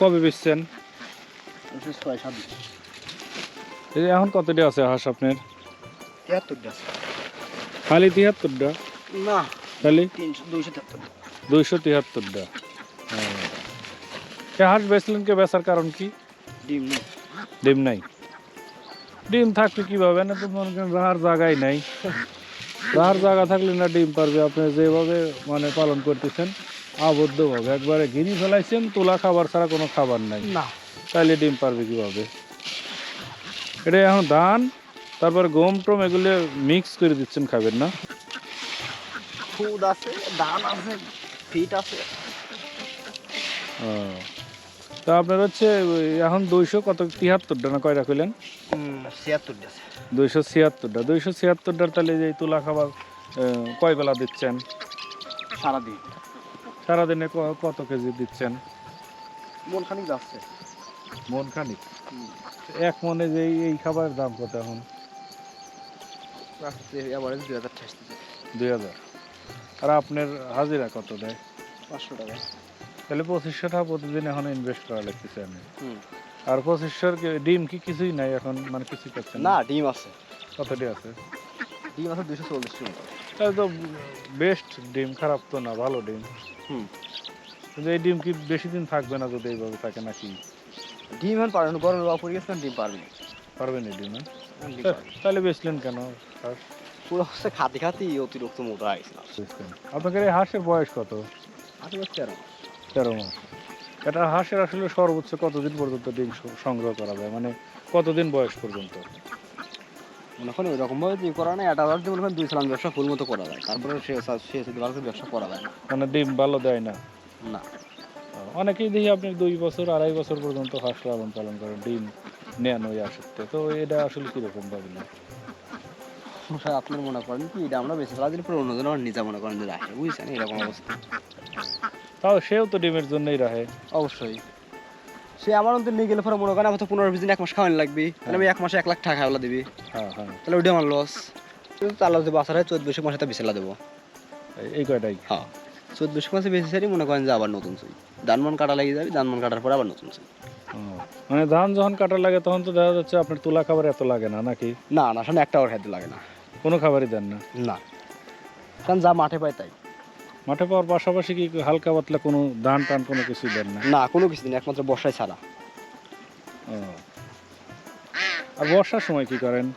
কবে বেচছেন? ছয় সাত এই এখন কতটি আছে হাঁস আপনার? তিয়াত্তরটা। আছে খালি তিয়াত্তরটা? না খালি? দুইশো তিয়াত্তরটা। হাঁস বেচলেন কে? বেচার কারণ কি? ডিম নেই। ডিম নাই। ডিম থাকলে কীভাবে? না তো মনে করেন রাহার জায়গাই নাই। রাহার জায়গা থাকলে না ডিম পারবে। আপনি যেভাবে মানে পালন করতেছেন আবদ্ধভাবে একবারে ঘিনি ফেলাইছেন তোলা খাবার ছাড়া কোনো খাবার নাই। না। তাইলে ডিম পারবে কীভাবে? এটা এখন ধান তারপর গম টম এগুলো মিক্স করে দিচ্ছেন খাবেন না? খুদ আছে ধান আছে ফিট আছে। ও। তা আপনার হচ্ছে এখন দুইশো কত তিয়াত্তরটা না কয়টা কইলেন? ছিয়াত্তরটা দুইশো ছিয়াত্তরটা। দুইশো ছিয়াত্তরটার তাহলে যে তুলা খাবার কয় বেলা দিচ্ছেন? সারাদিন। সারাদিনে কত কেজি দিচ্ছেন? মন খানিক যাচ্ছে। মন খানিক? এক মনে যে এই- খাবারের দাম কত এখন? দুই হাজার দুই হাজার। আর আপনার হাজিরা কত দেয়? পাঁচশো টাকা। তাহলে পঁচিশশো টাকা প্রতিদিন এখন ইনভেস্ট করা লাগতেছে আমি। আর পঁচিশশোর ডিম কি কিছুই নাই এখন? মানে কিছুই পাচ্ছেন না? ডিম আছে। কতটি আছে? ডিম আছে দুইশো চল্লিশ টাকা তাহলে তো বেস্ট ডিম খারাপ তো না ভালো ডিম। হুম। কিন্তু এই ডিম কি বেশি দিন থাকবে না যদি এইভাবে থাকে নাকি? ডিম এখন পারবেন গরমের বা পড়ে গেছে ডিম পারবেন পারবেন এই ডিম হ্যাঁ? তাহলে বেচলেন কেন? পুরো হচ্ছে খাতে খাতেই অতিরিক্ত মোটা হয়ে আপনাদের এই হাঁসের বয়স কত? তেরো তেরো মাস। এটা হাঁসের আসলে সর্বোচ্চ কতদিন পর্যন্ত ডিম সংগ্রহ করা যায়? মানে কতদিন বয়স পর্যন্ত? মনে করেন ওই রকম ভাবে দিয়ে করা নেই এটা আবার মনে করেন দুই সালাম ব্যবসা ফুল মতো করা যায়। তারপরে সে সে ব্যবসা করা যায় না। মানে ডিম ভালো দেয় না? না। অনেকেই দেখি আপনি দুই বছর আড়াই বছর পর্যন্ত হাঁস লালন পালন করেন ডিম নেন ওই আসতে তো এটা আসলে কীরকম ভাবে না আপনার মনে করেন কি এটা আমরা বেশি দিলে পরে অন্যজন আমার নিজে মনে করেন যে রাখে বুঝছেন? এরকম অবস্থা। তাও সেও তো ডিমের জন্যই রাখে। অবশ্যই। সে আমার অন্তর নিয়ে গেলে পরে মনে করেন আমার তো পনেরো বিশ দিন এক মাস খাওয়ানি লাগবে। তাহলে আমি এক মাসে এক লাখ টাকা খাওয়া দিবি। হ্যাঁ হ্যাঁ। তাহলে ওইটা আমার লস তাহলে যদি বাসার হয় চোদ্দ বৈশাখ মাসে তা বিছালা দেবো। এই- কয়টাই? হ্যাঁ। চোদ্দ বৈশাখ মাসে বেশি সারি মনে করেন যে আবার নতুন সুই ধানমান কাটা লাগিয়ে যাবি ধানমান কাটার পরে আবার নতুন সুই মানে ধান যখন কাটা লাগে তখন তো দেখা যাচ্ছে আপনার তুলা খাবার এত লাগে না নাকি? না না সামনে একটা আবার খাইতে লাগে না। কোনো খাবারই দেন না? না। কারণ যা মাঠে পায় তাই। মাঠে পাওয়ার পাশাপাশি কি হালকা পাতলা কোনো দান টান কোনো কিছু দেন না? না কোনো কিছু নেই একমাত্র বর্ষায় ছাড়া। ও। আর বর্ষার সময় কি করেন?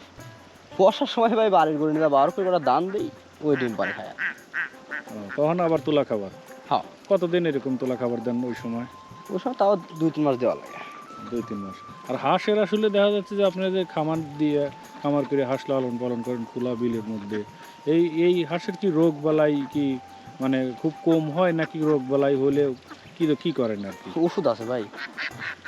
বর্ষার সময় ভাই বাড়ির গড়ে নিয়ে বার করে ওরা দান দিই ওই ডিম পারে খায়। ও, তখন আবার তুলা খাবার? হ্যাঁ। কতদিন এরকম তুলা খাবার দেন ওই সময়? ওই সময় তাও দুই তিন মাস দেওয়া লাগে। দুই তিন মাস। আর হাঁসের আসলে দেখা যাচ্ছে যে আপনারা যে খামার দিয়ে খামার করে হাঁস লালন পালন করেন খোলা বিলের মধ্যে এই এই হাঁসের কি রোগ বালাই কি মানে খুব কম হয় নাকি রোগ বালাই হলে কি কি করেন আর কি? ওষুধ আছে ভাই।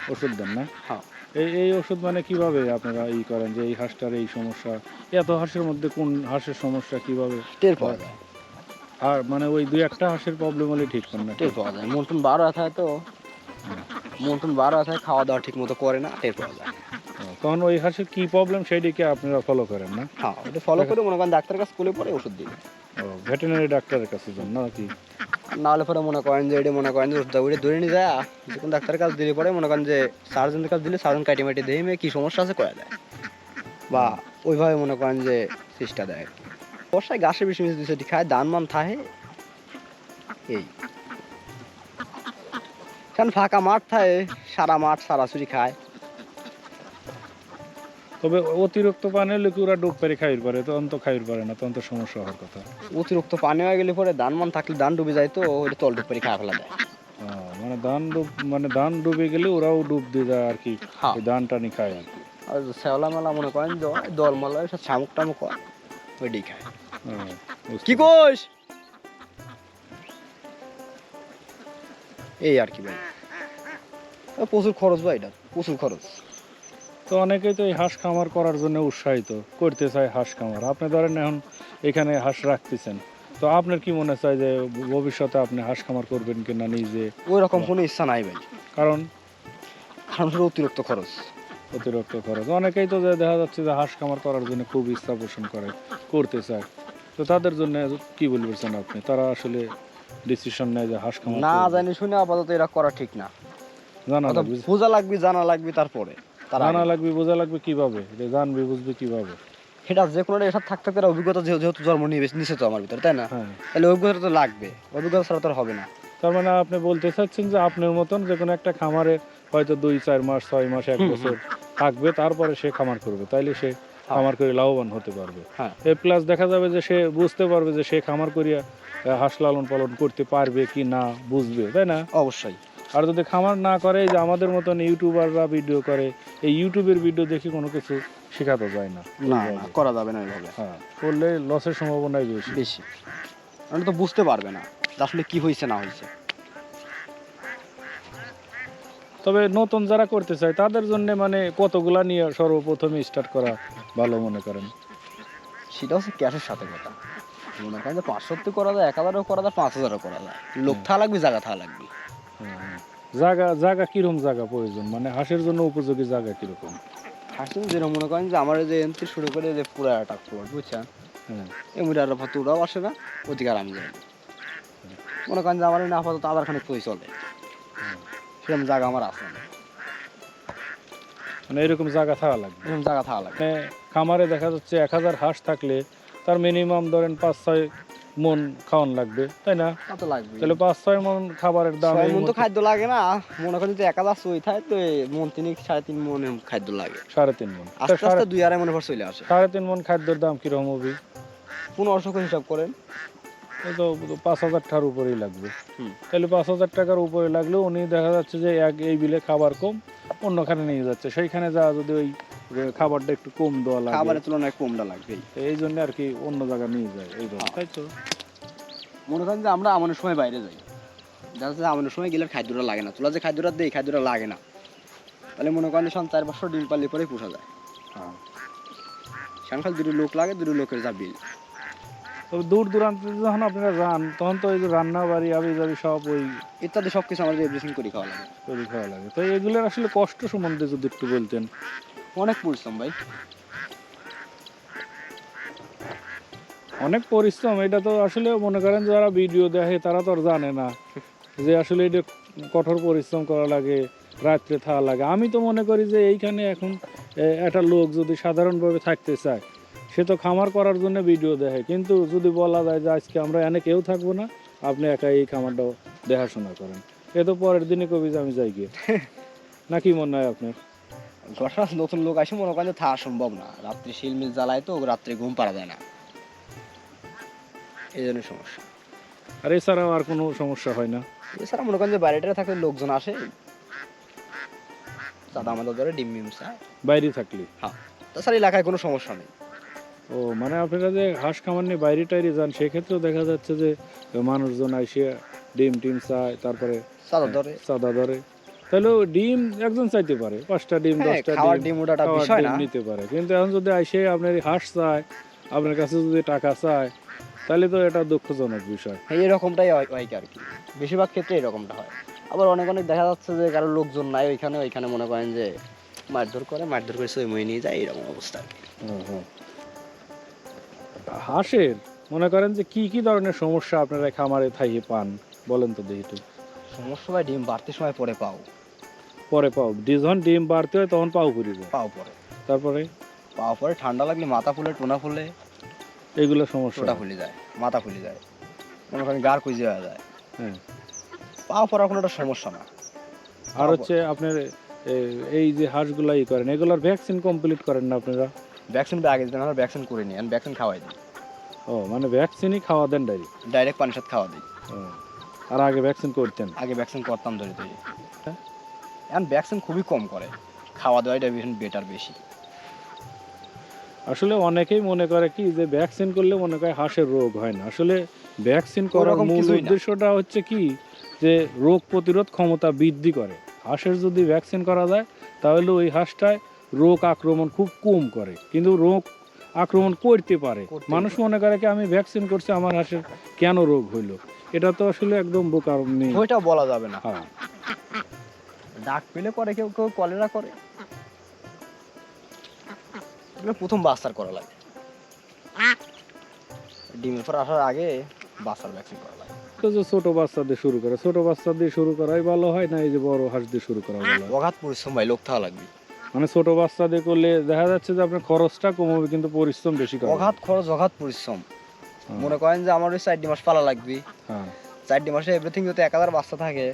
ওষুধ দেন না? হ্যাঁ। এই এই ওষুধ মানে কীভাবে আপনারা ই করেন যে এই হাঁসটার এই সমস্যা? এত হাঁসের মধ্যে কোন হাঁসের সমস্যা কীভাবে? টের পাওয়া যায়। আর মানে ওই দুই একটা হাঁসের প্রবলেম হলে ঠিক করেন না? টের পাওয়া যায়। মন্টুন বারো আথায় তো। মন্টুন বারো আথায় খাওয়া দাওয়া ঠিক মতো করে না টের পাওয়া যায়। তখন ওই হাঁসের কি প্রবলেম সেইদিকে আপনারা ফলো করেন না? হ্যাঁ ওটা ফলো করে মনে করেন ডাক্তার কাছে স্কুলে পরে ওষুধ দিবে। ও ভেটেরিনারি ডাক্তারের কাছে যান নাকি? না হলে পরে মনে করেন যে এটা মনে করেন যে ওষুধটা ওইটা ধরে নিয়ে যায়, যখন ডাক্তারের কাছে দিলে পরে মনে করেন যে সার্জনের কাছে দিলে সার্জন কাটি মাটি দিয়ে, মেয়ে কী সমস্যা আছে করা যায় বা ওইভাবে মনে করেন যে চেষ্টা দেয় কি। বর্ষায় ঘাসে বেশি মিশে দিচ্ছে খায়, ধান মান থাহে, এই। কারণ ফাঁকা মাঠ থাকে, সারা মাঠ সারা চুরি খায়। তবে অতিরিক্ত পানি হলে কি ওরা ডুব পেরে খাইর পারে? তখন তো খাইর পারে না তখন তো সমস্যা হওয়ার কথা। অতিরিক্ত পানি হয়ে গেলে পরে ধান মান থাকলে ধান ডুবে যায় তো ওইটা তল ডুব করে খাওয়া ফেলা ও, মানে ধান ডুব মানে ধান ডুবে গেলে ওরাও ডুব দিয়ে যায় আর কি হ্যাঁ। ধান টানি খায় আর কি। আর শ্যাওলা মেলা মনে করেন দল মালা সব শামুক টামুক হয় ওইটাই খায়। কি। কোষ এই আর কি ভাই। প্রচুর খরচ ভাই এটা প্রচুর খরচ। তো অনেকেই তো এই হাঁস খামার করার জন্য উৎসাহিত করতে চায় হাঁস খামার। আপনি ধরেন এখন এখানে হাঁস রাখতেছেন তো আপনার কি মনে চায় যে ভবিষ্যতে আপনি হাঁস খামার করবেন কিনা নিজে? ওই রকম কোনো ইচ্ছা নাই ভাই। কারণ? কারণ হলো অতিরিক্ত খরচ। অতিরিক্ত খরচ। অনেকেই তো যে দেখা যাচ্ছে যে হাঁস খামার করার জন্য খুব ইচ্ছা পোষণ করে করতে চায়। তো তাদের জন্য কি বলবেন আপনি? তারা আসলে ডিসিশন নেয় যে হাঁস খামার না জানি শুনে আপাতত এরা করা ঠিক না। জানা লাগবে। বোঝা লাগবে জানা লাগবে তারপরে। তার জানা লাগবে বোঝা লাগবে কীভাবে? জানবে বুঝবে কীভাবে? সেটা যে কোনো এসব থাকতে থাকতে অভিজ্ঞতা যেহেতু জন্ম নিয়ে নিছে তো আমার ভিতরে তাই না? হ্যাঁ। তাহলে অভিজ্ঞতা তো লাগবে। অভিজ্ঞতা ছাড়া তো হবে না। তার মানে আপনি বলতে চাচ্ছেন যে আপনার মতন যে কোনো একটা খামারে হয়তো দুই চার মাস ছয় মাস এক বছর থাকবে তারপরে সে খামার করবে। তাইলে সে খামার করে লাভবান হতে পারবে। হ্যাঁ। এ প্লাস দেখা যাবে যে সে বুঝতে পারবে যে সে খামার করিয়া হাঁস লালন পালন করতে পারবে কি না বুঝবে তাই না? অবশ্যই। আর যদি খামার না করে যে আমাদের মতন ইউটিউবাররা ভিডিও করে এই ইউটিউবের ভিডিও দেখে কোনো কিছু শেখাতে যায় না। না করা যাবে না এইভাবে। হ্যাঁ করলে লসের সম্ভাবনাই বেশি। বেশি। মানে তো বুঝতে পারবে না আসলে কি হয়েছে না হয়েছে। তবে নতুন যারা করতে চায় তাদের জন্য মানে কতগুলা নিয়ে সর্বপ্রথমে স্টার্ট করা ভালো মনে করেন? সেটা হচ্ছে ক্যাশের সাথে কথা। মনে করেন যে পাঁচশো করা যায় এক হাজারও করা যায় পাঁচ হাজারও করা যায়। লোক থা লাগবে জায়গা থা লাগবে। জায়গা জায়গা কীরকম জায়গা প্রয়োজন? মানে হাঁসের জন্য উপযোগী জায়গা কীরকম? হাসিন যেরকম মনে করেন যে আমার যে এনতে শুরু করে যে পুরো একটা প্লট বুঝছেন? এমনি আর তুরাও আসে না অধিকার আমি যাই মনে করেন যে আমার না আপাতত আধার খানিক তুই চলে। সেরকম জায়গা আমার আছে না। মানে এরকম জায়গা থাকা লাগবে? এরকম জায়গা থাকা লাগবে। মানে খামারে দেখা যাচ্ছে এক হাজার হাঁস থাকলে তার মিনিমাম ধরেন পাঁচ ছয় মন খাওয়ান লাগবে তাই না? তো লাগবে তাহলে পাঁচ ছয় মন খাবারের দাম মন তো খাদ্য লাগে না। মনে করেন যে এক হাজার চই থাকে তো মন তিন সাড়ে তিন মন খাদ্য লাগে। সাড়ে তিন মন। আস্তে আস্তে দুই আড়াই মনে চলে আসে। সাড়ে তিন মন খাদ্যের দাম কীরকম হবে? পনেরোশো করে হিসাব করেন। তো পাঁচ হাজার টাকার উপরেই লাগবে। তাহলে পাঁচ হাজার টাকার উপরে লাগলে উনি দেখা যাচ্ছে যে এক এই বিলে খাবার কম অন্যখানে নিয়ে যাচ্ছে। সেইখানে যা যদি ওই খাবারটা একটু কম দেওয়া লাগে। খাবারের তুলনায় কমটা লাগবেই এই জন্য আর কি অন্য জায়গায় নিয়ে যায় এই ধরনের তাই তো মনে করেন যে আমরা আমাদের সময় বাইরে যাই। দেখা যাচ্ছে আমাদের সময় গেলে খাদ্যটা লাগে না। তোলা যে খাদ্যটা দেই খাদ্যটা লাগে না। তাহলে মনে করেন সব চার পাঁচশো ডিম পারলে পরে পোষা যায়। হ্যাঁ। সেখানে দুটো লোক লাগে দুটো লোকের যা বিল। তবে দূর দূরান্তে যখন আপনারা যান তখন তো ওই যে রান্না বাড়ি আবি যাবি সব ওই ইত্যাদি সব কিছু আমাদের এভরিথিং করে খাওয়া লাগে। তৈরি খাওয়া লাগে। তো এগুলোর আসলে কষ্ট সম্বন্ধে যদি একটু বলতেন। অনেক পরিশ্রম ভাই। অনেক পরিশ্রম এটা তো আসলে মনে করেন যারা ভিডিও দেখে তারা তো আর জানে না যে আসলে এটা কঠোর পরিশ্রম করা লাগে রাত্রে থাকা লাগে। আমি তো মনে করি যে এইখানে এখন একটা লোক যদি সাধারণভাবে থাকতে চায় সে তো খামার করার জন্য ভিডিও দেখে। কিন্তু যদি বলা যায় যে আজকে আমরা এনে কেউ থাকব না আপনি একা এই খামারটা দেখাশোনা করেন। এ তো পরের দিনে কবি যে আমি যাই গিয়ে। নাকি মনে হয় আপনার? ঘটনা নতুন লোক আসে মনে করেন যে থাকা সম্ভব না। রাত্রে শিলমিল জ্বালায় তো রাত্রে ঘুম পারা যায় না। এই জন্য সমস্যা। আর এছাড়াও আর কোনো সমস্যা হয় না? এছাড়া মনে করেন যে বাইরেটা থাকলে লোকজন আসে। দাদা আমাদের ধরে ডিম মিম চায়। বাইরে থাকলে? হ্যাঁ। তাছাড়া এলাকায় কোনো সমস্যা নেই। ও মানে আপনারা যে হাঁস খামার নিয়ে বাইরে টাইরে যান সেক্ষেত্রেও দেখা যাচ্ছে যে মানুষজন আইসে ডিম টিম চায় তারপরে চাদর ধরে। সাদা ধরে। তাহলে ডিম একজন চাইতে পারে পাঁচটা ডিম হ্যাঁ, দশটা ডিম ডিম ওটা বিষয় না। নিতে পারে। কিন্তু এখন যদি আইসে আপনার হাঁস চায় আপনার কাছে যদি টাকা চায় তাহলে তো এটা দুঃখজনক বিষয়। এই এরকমটাই হয় হয় আর কি। বেশিরভাগ ক্ষেত্রে এরকমটা হয়। আবার অনেক অনেক দেখা যাচ্ছে যে কারও লোকজন নাই ওইখানে ওইখানে মনে করেন যে মারধর করে মারধর করে সই মই নিয়ে যায় এরকম অবস্থা আর কি। হাঁসের মনে করেন যে কি কি ধরনের সমস্যা আপনারা খামারে থাইয়ে পান? বলেন তো দেখি। সমস্যা ভাই ডিম বাড়তে সময় পরে পাও। পরে পাও। যখন ডিম বাড়তে হয় তখন পাও ফুরি যায়। পাও পরে তারপরে? পাও পরে ঠান্ডা লাগলে মাথা ফুলে টোনা ফুলে এগুলো সমস্যা। টোটা ফুলে যায় মাথা ফুলে যায়। করেন গার কুইজে হয়ে যায়। হ্যাঁ। পাও পড়ার কোনো একটা সমস্যা না। আর হচ্ছে আপনার এই যে হাঁসগুলা ই করেন এগুলোর ভ্যাকসিন কমপ্লিট করেন না আপনারা? ভ্যাকসিন আগে দিন আমরা ভ্যাকসিন করে নিই ভ্যাকসিন খাওয়াই দিই। ও মানে ভ্যাকসিনই খাওয়া দেন ডাইরি ডাইরেক্ট পানির সাথে খাওয়া দিই। আর আগে ভ্যাকসিন করতেন? আগে ভ্যাকসিন করতাম ধরে ধরে। এখন ভ্যাকসিন খুবই কম করে। খাওয়া দাওয়াটা ভীষণ বেটার বেশি। আসলে অনেকেই মনে করে কি যে ভ্যাকসিন করলে মনে করে হাঁসের রোগ হয় না। আসলে ভ্যাকসিন করার মূল উদ্দেশ্যটা হচ্ছে কি যে রোগ প্রতিরোধ ক্ষমতা বৃদ্ধি করে। হাঁসের যদি ভ্যাকসিন করা যায় তাহলে ওই হাঁসটায় রোগ আক্রমণ খুব কম করে। কিন্তু রোগ আক্রমণ করতে পারে। মানুষ মনে করে কি আমি ভ্যাকসিন করছি আমার হাঁসের কেন রোগ হইল? এটা তো আসলে একদম বোকার নেই। ওইটা বলা যাবে না। হ্যাঁ। ডাক পেলে করে কেউ কেউ কলেরা করে। এগুলো প্রথম বাস্তার করা লাগে। ডিমের পর আসার আগে বাচ্চার ভ্যাকসিন করা লাগে। যে ছোট বাচ্চা দিয়ে শুরু করে ছোট বাচ্চা দিয়ে শুরু করাই ভালো হয় না এই যে বড় হাঁস দিয়ে শুরু করা ভালো অগাধ পরিশ্রম ভাই লোক থাকা লাগবে। মানে ছোট বাচ্চা দিয়ে করলে দেখা যাচ্ছে যে আপনার খরচটা কম হবে কিন্তু পরিশ্রম বেশি করা অগাধ খরচ অগাধ পরিশ্রম। হ্যাঁ, মনে করেন যে আমার ওই চারটি মাস পালা লাগবে। হ্যাঁ। চারটি মাসে এভরিথিং যদি এক হাজার বাচ্চা থাকে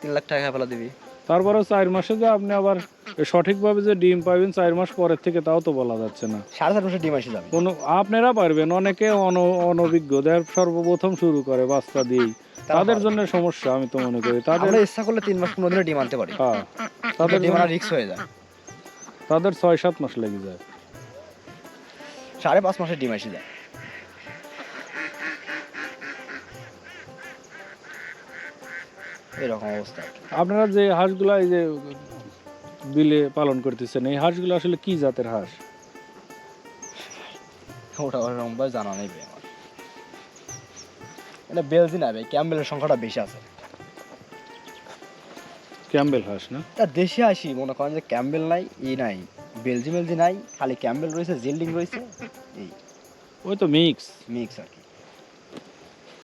তিন লাখ টাকা ফেলা দিবি। তারপরে চার মাসে যে আপনি আবার সঠিকভাবে যে ডিম পাবেন চার মাস পরের থেকে তাও তো বলা যাচ্ছে না। সাড়ে চার মাসে ডিম এসে যাবে। কোনো আপনারা পারবেন অনেকে অন- অনভিজ্ঞ দেখ সর্বপ্রথম শুরু করে বাচ্চা দিয়েই। তাদের জন্য সমস্যা আমি তো মনে করি। তাদের ইচ্ছা করলে তিন মাস পনেরো দিনে ডিম আনতে পারি। হ্যাঁ। তাদের ডিম আনা রিক্স হয়ে যায়। তাদের ছয় সাত মাস লেগে যায়। সাড়ে পাঁচ মাসে ডিম এসে যায়। এরকম অবস্থা আপনারা যে হাঁসগুলা এই যে বিলে পালন করতেছেন এই হাঁসগুলো আসলে কি জাতের হাঁস? ওটা ওরকম ভাবে জানা নেই আমার। এটা বেলজি না ভাই ক্যাম্বেলের সংখ্যাটা বেশি আছে। ক্যাম্বেল হাঁস না? তা দেশে আসি মনে করেন যে ক্যাম্বেল নাই ই নাই বেলজি মেলজি নাই খালি ক্যাম্বেল রয়েছে জেল্ডিং রয়েছে এই। ওই তো মিক্স। মিক্স আর কি।